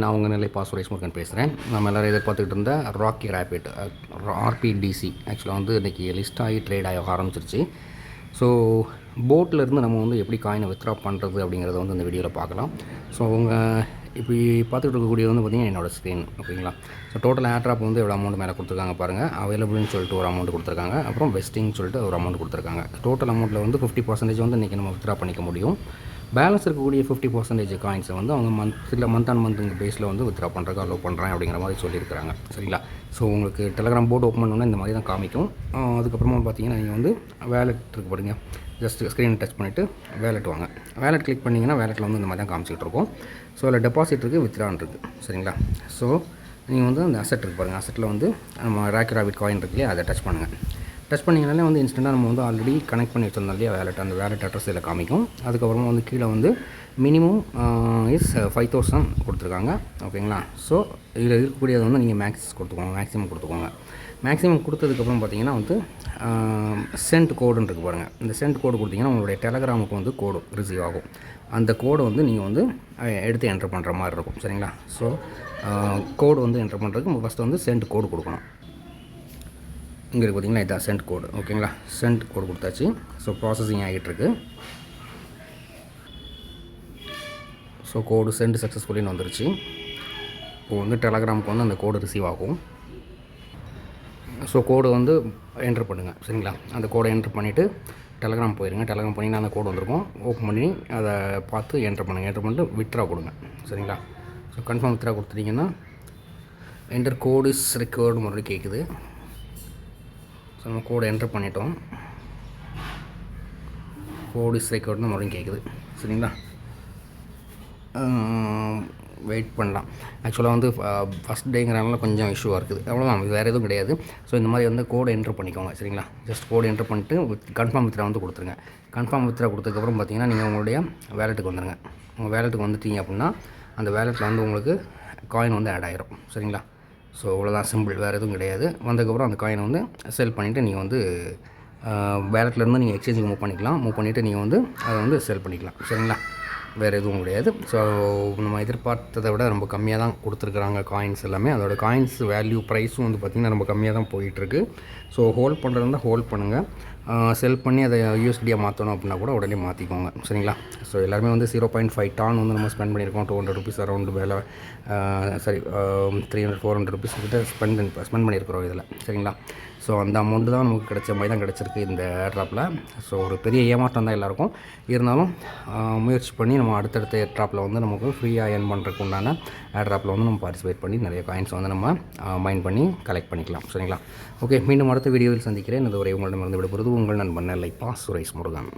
நான் உங்கள் நிலை பா சுரேஷ் முருகன் பேசுகிறேன் நம்ம எல்லோரும் எதிர்பார்த்துக்கிட்டு இருந்த ராக்கி ரேபிட் ஆர்பிடிசி ஆக்சுவலாக வந்து இன்றைக்கி லிஸ்ட் ஆகி ட்ரேட் ஆக ஆரம்பிச்சிருச்சு. ஸோ போட்டில் இருந்து நம்ம வந்து எப்படி காயினை வித்ரா பண்ணுறது அப்படிங்கிறத வந்து இந்த வீடியோவில் பார்க்கலாம். ஸோ அவங்க இப்போ பார்த்துட்டு இருக்கக்கூடியது வந்து பார்த்திங்கன்னா என்னோடய ஸ்க்ரீன் ஓகேங்களா ஸோ டோட்டல் ஏர்ட்ராப் வந்து எவ்வளோ அமௌண்ட் மேலே கொடுத்துருக்காங்க பாருங்கள் அவைலபிள்னு சொல்லிட்டு ஒரு அமௌண்ட் கொடுத்துருக்காங்க. அப்புறம் வெஸ்டிங் சொல்லிட்டு ஒரு அமௌண்ட் கொடுத்துருக்காங்க. டோட்டல் அமௌண்ட்டில் வந்து ஃபிஃப்டி பர்சன்டேஜ் வந்து இன்றைக்கி நம்ம வித்ரா பண்ணிக்க முடியும். பேலன்ஸ் இருக்கக்கூடிய ஃபிஃப்டி பர்சன்டேஜ் காயின்ஸை வந்து அவங்க மந்த் இல்லை மந்த் ஆன் மந்த் பேஸில் வந்து வித்ரா பண்ணுறதுக்கு அலோவ் பண்ணுறேன் அப்படிங்கிற மாதிரி சொல்லியிருக்கிறாங்க. சரிங்களா? ஸோ உங்களுக்கு டெலகிராம் போர்டு ஓப்பன் பண்ணோன்னா இந்த மாதிரி தான் காமிக்கும். அதுக்கப்புறமா பார்த்தீங்கன்னா நீங்கள் வந்து வேலெட் இருக்கு பாருங்க. ஜஸ்ட் ஸ்க்ரீன் டச் பண்ணிவிட்டு வேலெட் வாங்க. வேலெட் கிளிக் பண்ணிங்கன்னா வேலெட்டில் வந்து இந்த மாதிரி தான் காமிச்சிட்டு இருக்கும். ஸோ அதில் டெபாசிட் இருக்குது வித்ரான் இருக்குது சரிங்களா? ஸோ நீங்கள் வந்து அந்த அசெட் இருக்கு பாருங்கள் அசெட்டில் வந்து நம்ம ராக்கி ராபிட் காயின் இருக்கு இல்லையா? அதை டச் பண்ணுங்கள் டச் பண்ணிங்கனாலே வந்து இன்ஸ்டண்ட்டாக நம்ம வந்து ஆல்ரெடி கனெக்ட் பண்ணி வச்சிருந்தோம் இல்லையா வேலெட் அந்த வேலெட் அட்ரஸ் இதில் காமிக்கும். அதுக்கப்புறமா வந்து கீழே வந்து மினிமம் இஸ் ஃபைவ் தௌசண்ட் கொடுத்துருக்காங்க. ஓகேங்களா? ஸோ இதில் இருக்கக்கூடியது வந்து நீங்கள் மேக்ஸ் கொடுத்துக்கோங்க மேக்ஸிமம் கொடுத்துக்கோங்க. மேக்ஸிமம் கொடுத்ததுக்கப்புறம் பார்த்தீங்கன்னா வந்து சென்ட் கோடுன்னு இருக்குது பாருங்கள் இந்த சென்ட் கோடு கொடுத்தீங்கன்னா உங்களுடைய டெலகிராமுக்கு வந்து கோடு ரிசீவ் ஆகும். அந்த கோடை வந்து நீங்கள் வந்து எடுத்து என்டர் பண்ணுற மாதிரி இருக்கும். சரிங்களா? ஸோ கோடு வந்து என்டர் பண்ணுறதுக்கு ஃபஸ்ட்டு வந்து சென்ட் கோடு கொடுக்கணும். இங்கே பார்த்தீங்கன்னா பார்த்தீங்களா இதான் சென்ட் கோடு ஓகேங்களா சென்ட் கோடு கொடுத்தாச்சு. ஸோ ப்ராசஸிங் ஆகிட்டுருக்கு. ஸோ கோடு சென்ட் சக்ஸஸ்ஃபுல்லின்னு வந்துருச்சு. இப்போ வந்து டெலகிராமுக்கு வந்து அந்த கோடு ரிசீவ் ஆகும். ஸோ கோடு வந்து என்ட்ரு பண்ணுங்கள் சரிங்களா? அந்த கோடை என்ட்ரு பண்ணிவிட்டு டெலகிராம் போயிருங்க. டெலகிராம் பண்ணிங்கன்னா அந்த கோடு வந்திருக்கும். ஓப்பன் பண்ணி அதை பார்த்து என்ட்ரு பண்ணுங்கள் என்ட்ரு பண்ணிட்டு விட்ரா கொடுங்க. சரிங்களா? ஸோ கன்ஃபார்ம் வித்ரா கொடுத்துட்டிங்கன்னா என்டர் கோடு இஸ் ரெக்கார்டு மறுபடியும் கேட்குது ஸோ நம்ம கோடை என்ட்ரு பண்ணிட்டோம். கோடு இஸ் தான் மறுபடியும் கேட்குது சரிங்களா? வெயிட் பண்ணலாம். ஆக்சுவலாக வந்து ஃபஸ்ட் டேங்கிறனால கொஞ்சம் இஷ்யூவாக இருக்குது. அவ்வளோதான் வேறு எதுவும் கிடையாது. ஸோ இந்த மாதிரி வந்து கோடு என்ட்ரு பண்ணிக்கோங்க. சரிங்களா? ஜஸ்ட் கோடு என்ட்ரு பண்ணிட்டு கன்ஃபார்ம் வித்ரா வந்து கொடுத்துருங்க. கன்ஃபார்ம் வித்ரா கொடுத்ததுக்கப்புறம் பார்த்தீங்கன்னா நீங்கள் உங்களுடைய வேலெட்டுக்கு வந்துடுங்க உங்கள் வேலெட்டுக்கு வந்துட்டீங்க அப்படின்னா அந்த வேலெட்டில் வந்து உங்களுக்கு காயின் வந்து ஆட் ஆகிரும் சரிங்களா? ஸோ இவ்வளோதான் சிம்பிள் வேறு எதுவும் கிடையாது. வந்ததுக்கப்புறம் அந்த காயினை வந்து செல் பண்ணிவிட்டு நீங்கள் வந்து வேலட்லேருந்து நீங்கள் எக்ஸ்சேஞ்சுக்கு மூவ் பண்ணிக்கலாம். மூவ் பண்ணிவிட்டு நீங்கள் வந்து அதை வந்து செல் பண்ணிக்கலாம். சரிங்களா? வேறு எதுவும் கிடையாது. ஸோ நம்ம எதிர்பார்த்ததை விட ரொம்ப கம்மியாக தான் கொடுத்துருக்குறாங்க காயின்ஸ் எல்லாமே. அதோட காயின்ஸ் வேல்யூ ப்ரைஸும் வந்து பார்த்திங்கன்னா ரொம்ப கம்மியாக தான் போயிட்டுருக்கு. ஸோ ஹோல்ட் பண்ணுறதா ஹோல்ட் பண்ணுங்கள் செல் பண்ணி அதை யூஎஸ்டியாக மாற்றணும் அப்படின்னா கூட உடனே மாற்றிக்கோங்க சரிங்களா? ஸோ எல்லாருமே வந்து ஜீரோ பாயிண்ட் ஃபைவ் டான் வந்து நம்ம ஸ்பெண்ட் பண்ணியிருக்கோம். டூ ஹண்ட்ரட் ருபீஸ் அரௌண்ட் வேலை சரி three hundred four hundred rupees கிட்ட ஸ்பெண்ட் ஸ்பெண்ட் பண்ணியிருக்கிறோம் இதில். சரிங்களா? ஸோ அந்த அமௌண்ட்டு தான் நமக்கு கிடைச்ச மாதிரி தான் கிடச்சிருக்கு இந்த ஏர்ட்ராப்பில் ஸோ ஒரு பெரிய ஏமாற்றம் தான் எல்லாருக்கும். இருந்தாலும் முயற்சி பண்ணி நம்ம அடுத்தடுத்த ஏர்ட்ராப்பில் வந்து நமக்கு ஃப்ரீயாக ஏர்ன் பண்ணுறதுக்கு உண்டான ஏர்ட்ராப்பில் வந்து நம்ம பார்ட்டிசிபேட் பண்ணி நிறைய காயின்ஸ் வந்து நம்ம மைண்ட் பண்ணி கலெக்ட் பண்ணிக்கலாம். சரிங்களா? ஓகே மீண்டும் அடுத்த வீடியோவில் சந்திக்கிறேன். இதுவரை உங்களிடமிருந்து விடுபடுறது உங்கள் நண்பன் நெல்லை பா சுரேஷ் முருகன்.